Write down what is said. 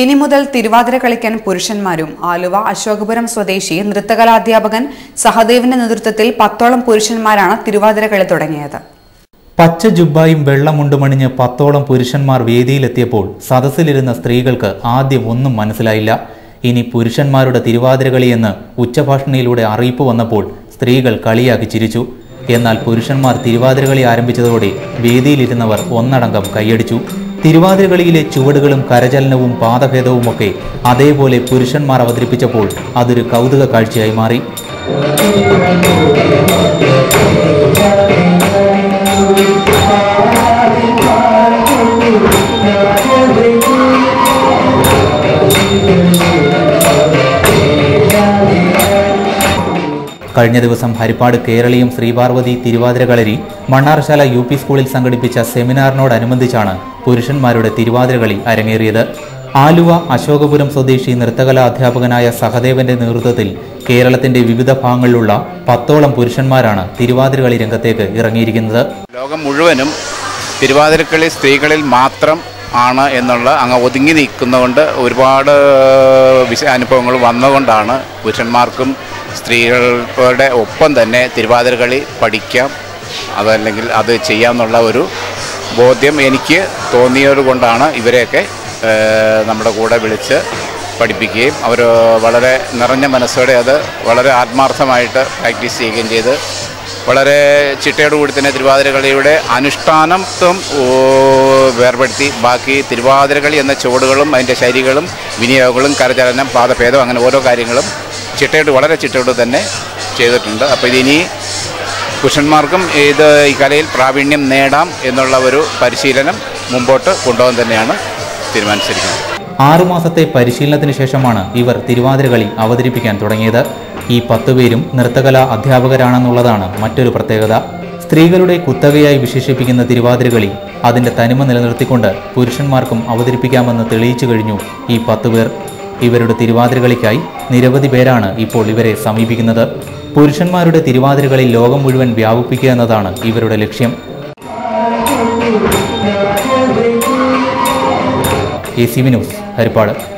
ഇനി മുതൽ തിരുവാതിര കളിക്കാൻ പുരുഷന്മാരും ആലുവ അശോകപുരം സ്വദേശി നൃത്തകലാധ്യാപകൻ സഹദേവിന്റെ നേതൃത്വത്തിൽ പത്തോളം പുരുഷന്മാരാണ് തിരുവാതിര കളി തുടങ്ങിയത്. പച്ച ജുബായും വെള്ളമുണ്ടുമണിഞ്ഞ് പത്തോളം പുരുഷന്മാർ വേദിയിലെത്തിയപ്പോൾ സദസ്സിലിരുന്ന സ്ത്രീകൾക്ക് ആദ്യം ഒന്നും മനസ്സിലായില്ല. ഇനി പുരുഷന്മാരുടെ തിരുവാതിര കളിയെന്ന് ഉച്ചഭാഷണിയിലൂടെ അറിയിപ്പ് വന്നപ്പോൾ സ്ത്രീകൾ കളിയാക്കി ചിരിച്ചു. എന്നാൽ പുരുഷന്മാർ തിരുവാതിര കളി ആരംഭിച്ചതോടെ വേദിയിലിരുന്നവർ ഒന്നടങ്കം കൈയടിച്ചു. തിരുവാതിരകളിയിലെ ചുവടുകളും കരചലനവും പാദഭേദവുമൊക്കെ അതേപോലെ പുരുഷന്മാർ അവതരിപ്പിച്ചപ്പോൾ അതൊരു കൗതുക കാഴ്ചയായി മാറി. കഴിഞ്ഞ ദിവസം ഹരിപ്പാട് കേരളീയം ശ്രീപാർവതി തിരുവാതിര കളരി മണ്ണാർശാല യു പി സ്കൂളിൽ സംഘടിപ്പിച്ച സെമിനാറിനോടനുബന്ധിച്ചാണ് പുരുഷന്മാരുടെ തിരുവാതിരകളി അരങ്ങേറിയത്. ആലുവ അശോകപുരം സ്വദേശി നൃത്തകലാ അധ്യാപകനായ സഹദേവന്റെ നേതൃത്വത്തിൽ കേരളത്തിന്റെ വിവിധ ഭാഗങ്ങളിലുള്ള പത്തോളം പുരുഷന്മാരാണ് തിരുവാതിരകളി രംഗത്തേക്ക് ഇറങ്ങിയിരിക്കുന്നത്. ലോകം മുഴുവനും തിരുവാതിരക്കളി സ്ത്രീകളിൽ മാത്രം ആണ് എന്നുള്ള അങ്ങ് ഒതുങ്ങി നിൽക്കുന്നതുകൊണ്ട് ഒരുപാട് വിശ അനുഭവങ്ങൾ വന്നുകൊണ്ടാണ് പുരുഷന്മാർക്കും സ്ത്രീകളുടെ ഒപ്പം തന്നെ തിരുവാതിരക്കളി പഠിക്കാം. അതല്ലെങ്കിൽ അത് ചെയ്യാമെന്നുള്ള ഒരു ബോധ്യം എനിക്ക് തോന്നിയത് കൊണ്ടാണ് ഇവരെയൊക്കെ നമ്മുടെ കൂടെ വിളിച്ച് പഠിപ്പിക്കുകയും അവർ വളരെ നിറഞ്ഞ മനസ്സോടെ അത് വളരെ ആത്മാർത്ഥമായിട്ട് പ്രാക്ടീസ് ചെയ്യുകയും ചെയ്ത് വളരെ ചിട്ടയോടുകൂടി തന്നെ തിരുവാതിരകളിയുടെ അനുഷ്ഠാനത്വം ഓ, വേർപെടുത്തി. ബാക്കി തിരുവാതിരകളി എന്ന ചുവടുകളും അതിന്റെ ശൈലികളും വിനിയോഗങ്ങളും കരചലനം പാദഭേദം അങ്ങനെ ഓരോ കാര്യങ്ങളും ചിട്ടയോട് വളരെ ചിട്ടയോട് തന്നെ ചെയ്തിട്ടുണ്ട്. അപ്പോൾ ഇതിനി പുരുഷന്മാർക്കും ഇത് ഈ കലയിൽ പ്രാവീണ്യം നേടാം എന്നുള്ള ഒരു പരിശീലനം മുമ്പോട്ട് കൊണ്ടുപോകാൻ തന്നെയാണ് തീരുമാനിച്ചിരിക്കുന്നത്. ആറുമാസത്തെ പരിശീലനത്തിന് ശേഷമാണ് ഇവർ തിരുവാതിരകളി അവതരിപ്പിക്കാൻ തുടങ്ങിയത്. ഈ പത്തുപേരും നൃത്തകലാ അധ്യാപകരാണെന്നുള്ളതാണ് മറ്റൊരു പ്രത്യേകത. സ്ത്രീകളുടെ കുത്തകയായി വിശേഷിപ്പിക്കുന്ന തിരുവാതിരകളി അതിന്റെ തനിമ നിലനിർത്തിക്കൊണ്ട് പുരുഷന്മാർക്കും അവതരിപ്പിക്കാമെന്ന് തെളിയിച്ചു കഴിഞ്ഞു ഈ പത്തുപേർ ഇവരുടെ തിരുവാതിരകളിക്കായി നിരവധി പേരാണ് ഇപ്പോൾ ഇവരെ സമീപിക്കുന്നത്. പുരുഷന്മാരുടെ തിരുവാതിരകളിൽ ലോകം മുഴുവൻ വ്യാപിപ്പിക്കുക എന്നതാണ് ഇവരുടെ ലക്ഷ്യം. A C V news Harippad.